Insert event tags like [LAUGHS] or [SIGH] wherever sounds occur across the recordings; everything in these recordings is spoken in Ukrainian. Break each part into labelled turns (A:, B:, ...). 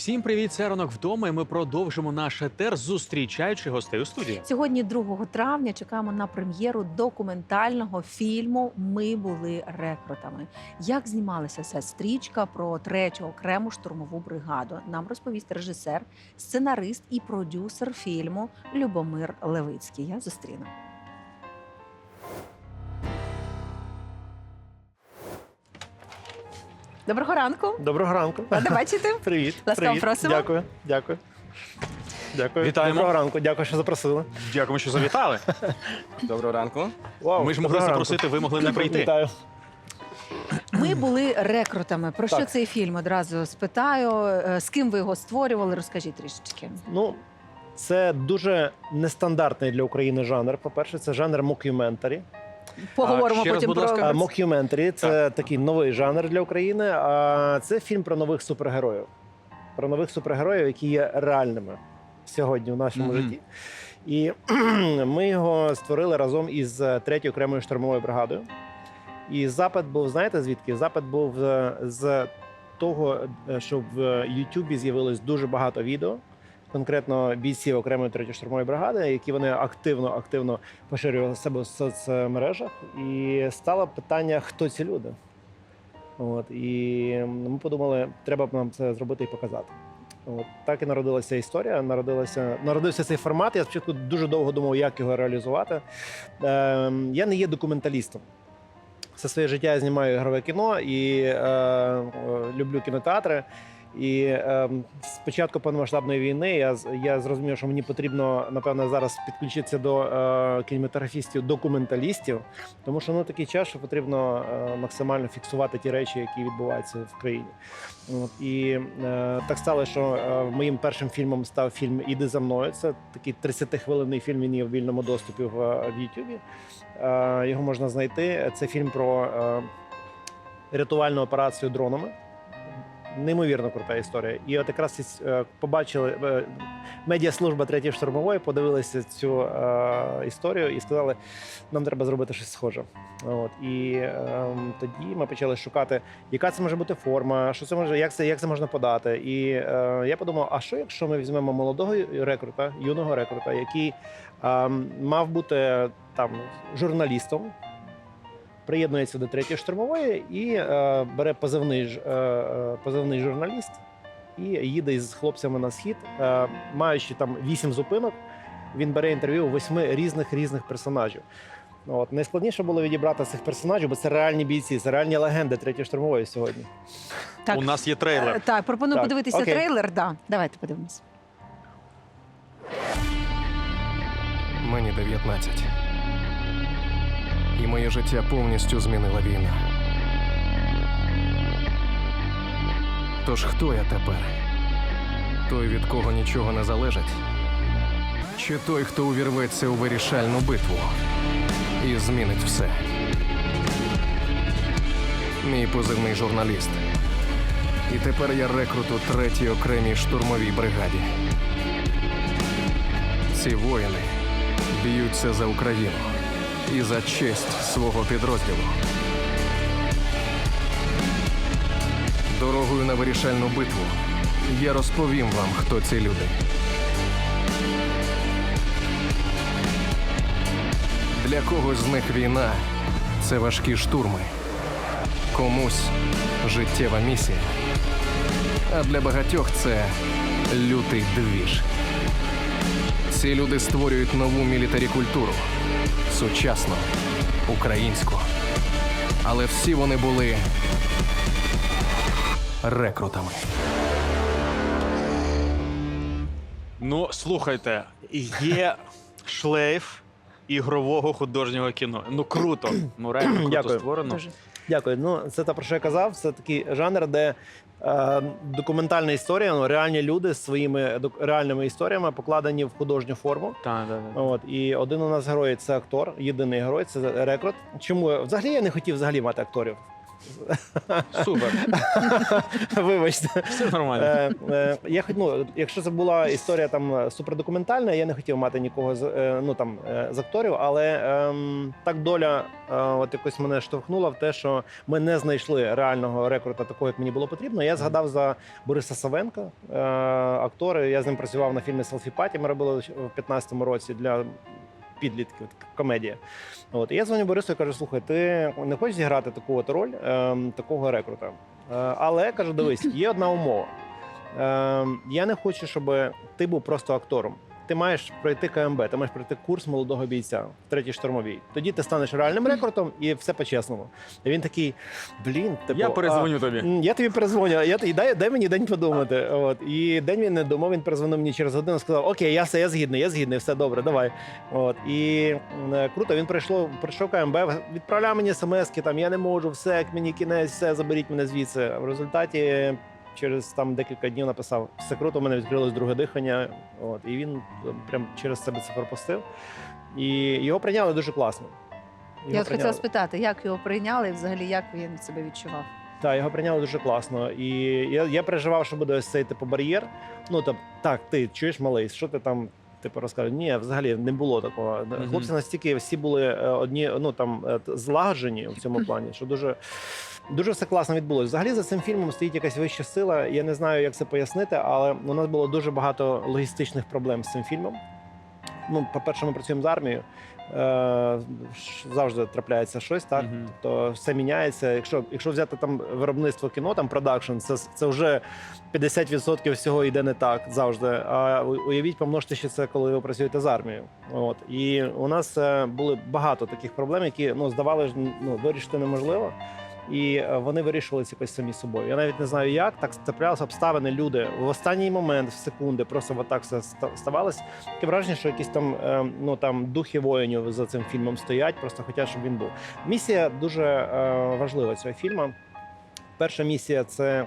A: Всім привіт, це ранок вдома. І ми продовжимо наш етер, зустрічаючи гостей у студії.
B: Сьогодні, 2 травня, чекаємо на прем'єру документального фільму Ми були рекрутами. Як знімалася ця стрічка про третю окрему штурмову бригаду? Нам розповість режисер, сценарист і продюсер фільму Любомир Левицький. Я зустріну. Доброго ранку.
C: Доброго ранку.
B: Рада бачити. [LAUGHS]
C: Привіт.
B: Ласкаво
C: Привіт.
B: просимо.
C: Дякую. Дякую. Дякую.
A: Вітаємо.
C: Доброго ранку. Дякую, що запросили.
A: Дякуємо, що завітали. [LAUGHS]
D: Доброго ранку.
C: Вау,
A: Ми ж могли
C: доброго ранку.
A: запросити, ви могли не прийти.
C: Вітаю.
B: Ми були рекрутами. Про що
C: Так.
B: цей фільм одразу спитаю? Е, З ким ви його створювали? Розкажіть трішечки.
C: Ну, це дуже нестандартний для України жанр. По-перше, це жанр мокюментарі.
B: Поговоримо
A: ще раз,
B: потім
A: будь
B: про
A: ласка.
C: Мокюментарі це такий новий жанр для України. А це фільм про нових супергероїв. Про нових супергероїв, які є реальними сьогодні в нашому
A: Мгм.
C: житті. І [CLEARS THROAT] ми його створили разом із е, третьою окремою штурмовою бригадою. І запит був, знаєте звідки? Запит був е, з того, е, що в Ютубі з'явилось дуже багато відео, конкретно бійців окремої третьої штурмової бригади, які вони активно активно поширювали себе в соцмережах. І стало питання, хто ці люди. От і ми подумали, треба б нам це зробити і показати. От так і народилася історія. Народилася народився цей формат. Я спочатку дуже довго думав, як його реалізувати. Ем, я не є документалістом. Все своє життя я знімаю ігрове кіно і е, е, люблю кінотеатри. І е, з початку повномасштабної війни я, я зрозумів, що мені потрібно напевно зараз підключитися до е, кінематографістів, документалістів, тому що ну такий час, що потрібно е, максимально фіксувати ті речі, які відбуваються в країні. От, і е, так стало, що е, моїм першим фільмом став фільм Іди за мною. Це такий 30-хвилинний фільм. Він є в вільному доступі в, в Ютубі. Е, його можна знайти. Це фільм про е, рятувальну операцію дронами. Неймовірно крута історія. І от якраз е, побачили е, медіаслужба третьої штурмової, подивилися цю е, історію і сказали, нам треба зробити щось схоже. От і е, тоді ми почали шукати, яка це може бути форма, що це може, як це, як це можна подати. І е, я подумав: а що якщо ми візьмемо молодого рекрута, юного рекрута, який е, мав бути там журналістом, приєднується до третьої штурмової і е, бере позивний, е, е, позивний журналіст і їде із хлопцями на схід, е, маючи там вісім зупинок. Він бере інтерв'ю у восьми різних різних персонажів. От найскладніше було відібрати цих персонажів, бо це реальні бійці, це реальні легенди третьої штурмової сьогодні.
B: Так.
A: У нас є
B: Е,
A: трейлер.
B: Так, пропоную
C: Так,
B: подивитися
C: окей.
B: трейлер. Да, давайте подивимось.
D: Мені 19. І моє життя повністю змінила війна. Тож хто я тепер? Той, від кого нічого не залежить? Чи той, хто увірветься у вирішальну битву і змінить все? Мій позивний журналіст. І тепер я рекрут у третій окремій штурмовій бригаді. Ці воїни б'ються за Україну і за честь свого підрозділу. Дорогою на вирішальну битву я розповім вам, хто ці люди. Для когось з них війна це важкі штурми, комусь життєва місія. А для багатьох це лютий двіж. Ці люди створюють нову мілітарі культуру, сучасну, українську. Але всі вони були рекрутами.
A: Ну, слухайте, є шлейф ігрового художнього кіно. Ну круто. Ну реально круто
C: Дякую.
A: створено.
C: Дякую. Ну, це те, про що я казав. Це такий жанр, де документальна історія, ну, реальні люди з своїми реальними історіями покладені в художню форму.
A: Так, так, так.
C: От і один у нас герой це актор, єдиний герой це рекрут. Чому взагалі я не хотів взагалі мати акторів?
A: Супер, [LAUGHS]
C: Вибачте.
A: все нормально.
C: Е, е, я ну, якщо це була історія там е, супердокументальна, я не хотів мати нікого з ну там з акторів, але ем, так доля е, от якось мене штовхнула в те, що ми не знайшли реального рекорда такого, як мені було потрібно. Я згадав за Бориса Савенка, е, актори. Я з ним працював на фільмі Селфі Паті. Ми робили в 15-му році для. Підлітків от, комедія. От і я дзвоню Борису і кажу: слухай, ти не хочеш зіграти таку от роль ем, такого рекрута? Е, але кажу, дивись, є одна умова. Е, я не хочу, щоб ти був просто актором. Ти маєш пройти КМБ, ти маєш пройти курс молодого бійця в третій штурмовій. Тоді ти станеш реальним рекрутом і все по-чесному. І він такий: блін, типу,
A: Я
C: а,
A: перезвоню тобі.
C: Я тобі перезвоню, я тобі дай, дай мені день подумати. От і день він не думав. Він перезвонив мені через годину. Сказав: Окей, я все, я згідний, я згідний, все добре, давай. От і е, круто. Він прийшло, прийшов КМБ, відправляв мені смски. Там я не можу, все як мені кінець, все заберіть мене звідси. В результаті. Через там декілька днів написав все круто. У мене відкрилось друге дихання. От і він е, прям через себе це пропустив. І його прийняли дуже класно. Його
B: Я от хотіла спитати, як його прийняли, і взагалі як він себе відчував.
C: Так, його прийняли дуже класно. І я, я переживав, що буде ось цей типу бар'єр. Ну там, так, ти чуєш малий, що ти там? Типу розкажеш, ні, взагалі не було такого.
A: Мгм.
C: Хлопці настільки всі були е, одні, ну там е, т- злагоджені в цьому [CLEARS THROAT] плані, що дуже, дуже все класно відбулося. Взагалі за цим фільмом стоїть якась вища сила. Я не знаю, як це пояснити, але у нас було дуже багато логістичних проблем з цим фільмом. Ну, по-перше, ми працюємо з армією. Е, завжди трапляється щось, так
A: Мгм.
C: то все міняється. Якщо, якщо взяти там виробництво кіно, там продакшн, це, це вже 50% всього йде не так завжди. А уявіть, помножте ще це, коли ви працюєте з армією. От і у нас е, були багато таких проблем, які ну здавалося, ну вирішити неможливо. І е, вони вирішувалися якось самі собою. Я навіть не знаю, як так траплялися обставини. Люди в останній момент, в секунди, просто отак все ставалося. Таке враження, що якісь там е, ну там духи воїнів за цим фільмом стоять, просто хочуть, щоб він був. Місія дуже е, важлива цього фільму. Перша місія це,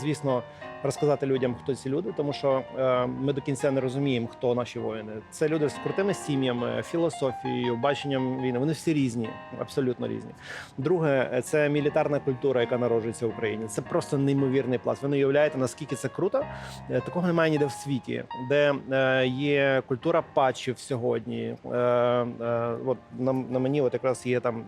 C: звісно, розказати людям, хто ці люди, тому що е, ми до кінця не розуміємо, хто наші воїни. Це люди з крутими сім'ями, філософією, баченням війни. Вони всі різні, абсолютно різні. Друге, це мілітарна культура, яка народжується в Україні. Це просто неймовірний пласт. Ви не уявляєте, наскільки це круто. Е, Такого немає ніде в світі, де е, є культура патчів сьогодні. От на, на мені, от якраз є там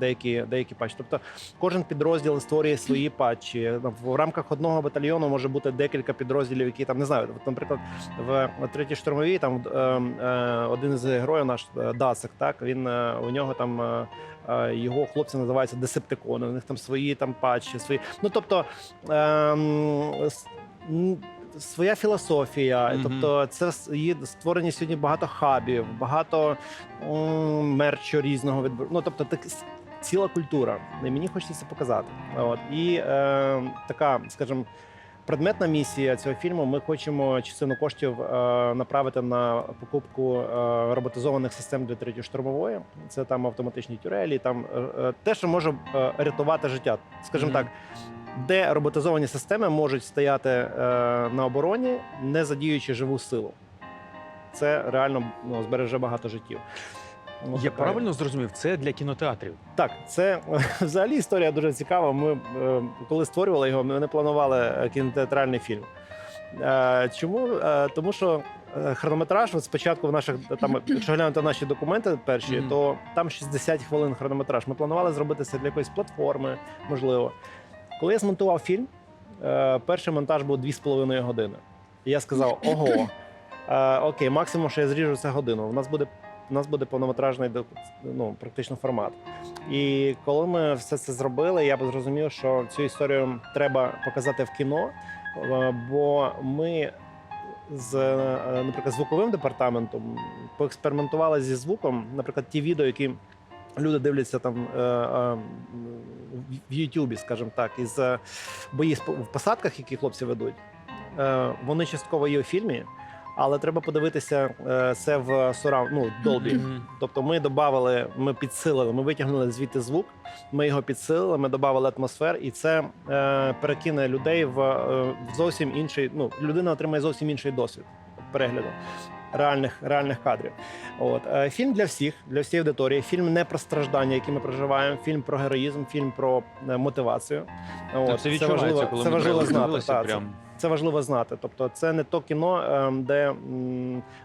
C: деякі, деякі патчі. Тобто кожен підрозділ створює свої патчі. В рамках одного батальйону може бути декілька підрозділів, які там не знаю. От, наприклад, в третій штурмовій там е, е, один з героїв наш е, Дацик, так він у нього там. Його хлопці називаються десептикони. У них там свої там патчі, свої. Ну тобто своя філософія.
A: Мгм.
C: Тобто, це є створені сьогодні багато хабів, багато м, мерчу різного відбору. Ну тобто, так ціла культура. І мені хочеться це показати. От і е, така, скажімо, предметна місія цього фільму. Ми хочемо частину коштів е, направити на покупку е, роботизованих систем для третьої штурмової. Це там автоматичні тюрелі, там е, те, що може рятувати життя. Скажімо
A: Мгм.
C: так, де роботизовані системи можуть стояти е, на обороні, не задіюючи живу силу. Це реально ну, збереже багато життів. Ну,
A: Я
C: така-
A: правильно зрозумів, це для кінотеатрів.
C: так, це [LAUGHS] взагалі історія дуже цікава. Ми е, коли створювали його, ми не планували е, кінотеатральний фільм. Е, Чому? Е, Тому що е, хронометраж, от спочатку в наших там, якщо глянути наші документи перші,
A: Мгм.
C: то там 60 хвилин хронометраж. Ми планували зробити це для якоїсь платформи, можливо. Коли я змонтував фільм, е, перший монтаж був 2,5 години. І я сказав: [LAUGHS] ого, е, окей, максимум, що я зріжу це годину. У нас буде. У нас буде повнометражний ну, практично формат. І коли ми все це зробили, я б зрозумів, що цю історію треба показати в кіно, е, бо ми з, е, наприклад, звуковим департаментом поекспериментували зі звуком. Наприклад, ті відео, які люди дивляться там е, в Ютубі, скажімо так, із бої в посадках, які хлопці ведуть. Вони частково є у фільмі, але треба подивитися е, це в сурав, ну, Dolby.
A: Мгм.
C: Тобто ми додали, ми підсилили, ми витягнули звідти звук, ми його підсилили, ми додавали атмосфер, і це е, перекине людей в, е, в зовсім інший. Ну, людина отримає зовсім інший досвід перегляду. Реальних, реальних кадрів. От е, фільм для всіх, для всієї аудиторії. Фільм не про страждання, які ми проживаємо. Фільм про героїзм, фільм про е, мотивацію. От,
A: Так, це відчувається,
C: важливо,
A: коли
C: це
A: ми
C: важливо знати. Та, це,
A: прям.
C: це важливо знати. Тобто, це не то кіно, ем, де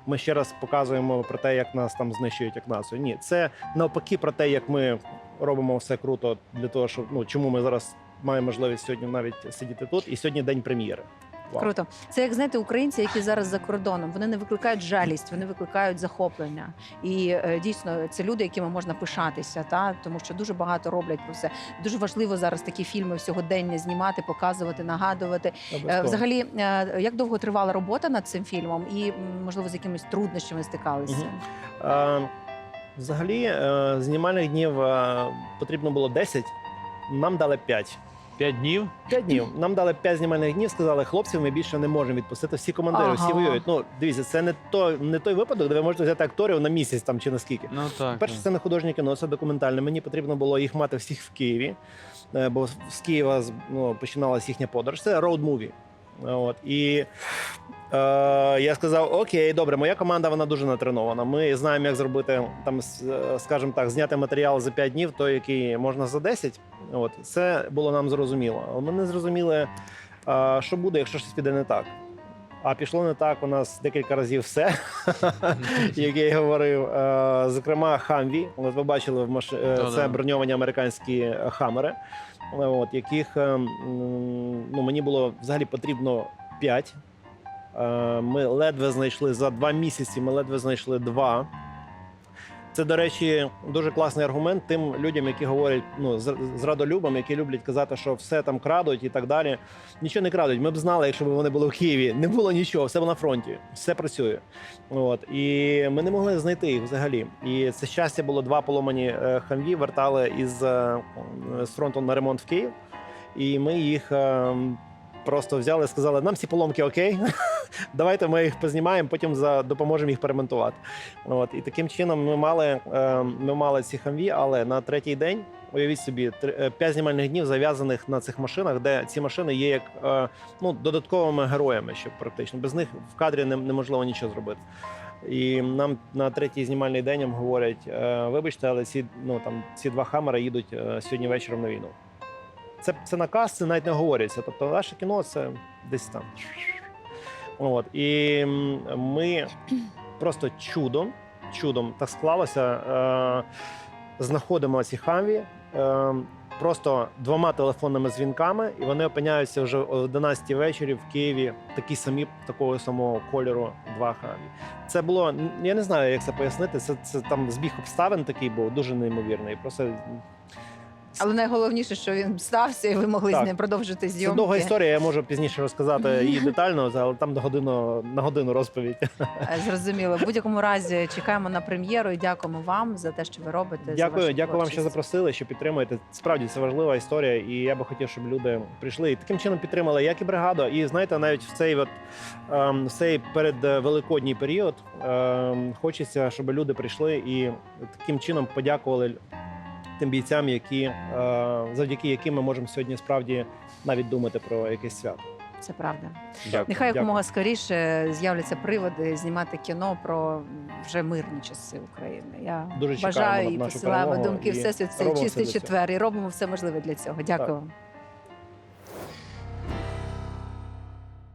C: ми ще раз показуємо про те, як нас там знищують як націю. Ні, це навпаки про те, як ми робимо все круто для того, щоб ну чому ми зараз маємо можливість сьогодні навіть сидіти тут. І сьогодні день прем'єри. Вау.
B: Круто. Це як знаєте, українці, які зараз за кордоном, вони не викликають жалість, вони викликають захоплення. І е, дійсно це люди, якими можна пишатися, та тому що дуже багато роблять про все. Дуже важливо зараз такі фільми сьогодення знімати, показувати, нагадувати. Е, Взагалі, е, як довго тривала робота над цим фільмом, і можливо з якимись труднощами стикалися?
C: Мгм. Е, Взагалі, знімальних днів потрібно було 10, нам дали 5.
A: П'ять днів.
C: П'ять днів. Нам дали п'ять знімальних днів, сказали, хлопців ми більше не можемо відпустити. Всі командири, всі воюють. Ну, дивіться, це не, то, не той випадок, де ви можете взяти акторів на місяць там чи на скільки.
A: Ну так.
C: Перше, це не художнє кіно, це документальне. Мені потрібно було їх мати всіх в Києві, е, бо з Києва з- ну, починалась їхня подорож. Це роуд муві. От і е, я сказав: Окей, добре, моя команда вона дуже натренована. Ми знаємо, як зробити там, е, скажімо так, зняти матеріал за 5 днів, той, який можна за 10. От це було нам зрозуміло. Але ми не зрозуміли, е, що буде, якщо щось піде не так. А пішло не так у нас декілька разів все, [LAUGHS] як я й говорив. Е, Зокрема, Хамві. От ви бачили в маш... е, це броньовані американські е, хамери, е, от яких е, ну мені було взагалі потрібно 5. Ми ледве знайшли за два місяці. Ми ледве знайшли два. Це, до речі, дуже класний аргумент тим людям, які говорять ну з радолюбом, які люблять казати, що все там крадуть і так далі. Нічого не крадуть. Ми б знали, якщо б вони були в Києві. Не було нічого, все було на фронті, все працює. От і ми не могли знайти їх взагалі. І це щастя було два поломані е, хамві, вертали із е, з фронту на ремонт в Київ, і ми їх. Просто взяли і сказали, нам всі поломки окей, [LAUGHS] давайте ми їх познімаємо, потім за допоможемо їх перемонтувати. От і таким чином ми мали, е, ми мали ці хамві, але на третій день, уявіть собі, е, п'ять знімальних днів зав'язаних на цих машинах, де ці машини є як е, ну, додатковими героями, ще практично. Без них в кадрі не- неможливо нічого зробити. І нам на третій знімальний день говорять: е, вибачте, але ці, ну, там, ці два хамери їдуть сьогодні вечором на війну. Це, це наказ, це навіть не говориться. Тобто, наше кіно це десь там. От. І ми просто чудом, чудом так склалося. Е, знаходимо ці хамві. Е, Просто двома телефонними дзвінками, і вони опиняються вже о 11 вечорі в Києві, такі самі такого самого кольору. Два хамві. Це було я не знаю, як це пояснити. Це, це там збіг обставин такий був дуже неймовірний. Просто
B: Але найголовніше, що він стався, і ви могли
C: Так.
B: з ним продовжити
C: це
B: зйомки.
C: довга історія. Я можу пізніше розказати її детально, але там на годину на годину розповідь.
B: Е, Зрозуміло. В будь-якому разі чекаємо на прем'єру і дякуємо вам за те, що ви робите. за
C: Дякую,
B: вашу
C: дякую вам, що
B: творчість.
C: запросили, що підтримуєте. Справді це важлива історія, і я би хотів, щоб люди прийшли і таким чином підтримали, як і бригаду. І знаєте, навіть в цей от ем, в цей передвеликодній період ем, хочеться, щоб люди прийшли і таким чином подякували тим бійцям, які е, завдяки яким ми можемо сьогодні справді навіть думати про якесь свято.
B: Це правда.
A: Дякую.
B: Нехай якомога скоріше з'являться приводи знімати кіно про вже мирні часи України. Я
C: Дуже
B: бажаю і посилаємо думки
C: і
B: всесвіт цей чистий четвер і робимо все можливе для цього. Дякую. вам.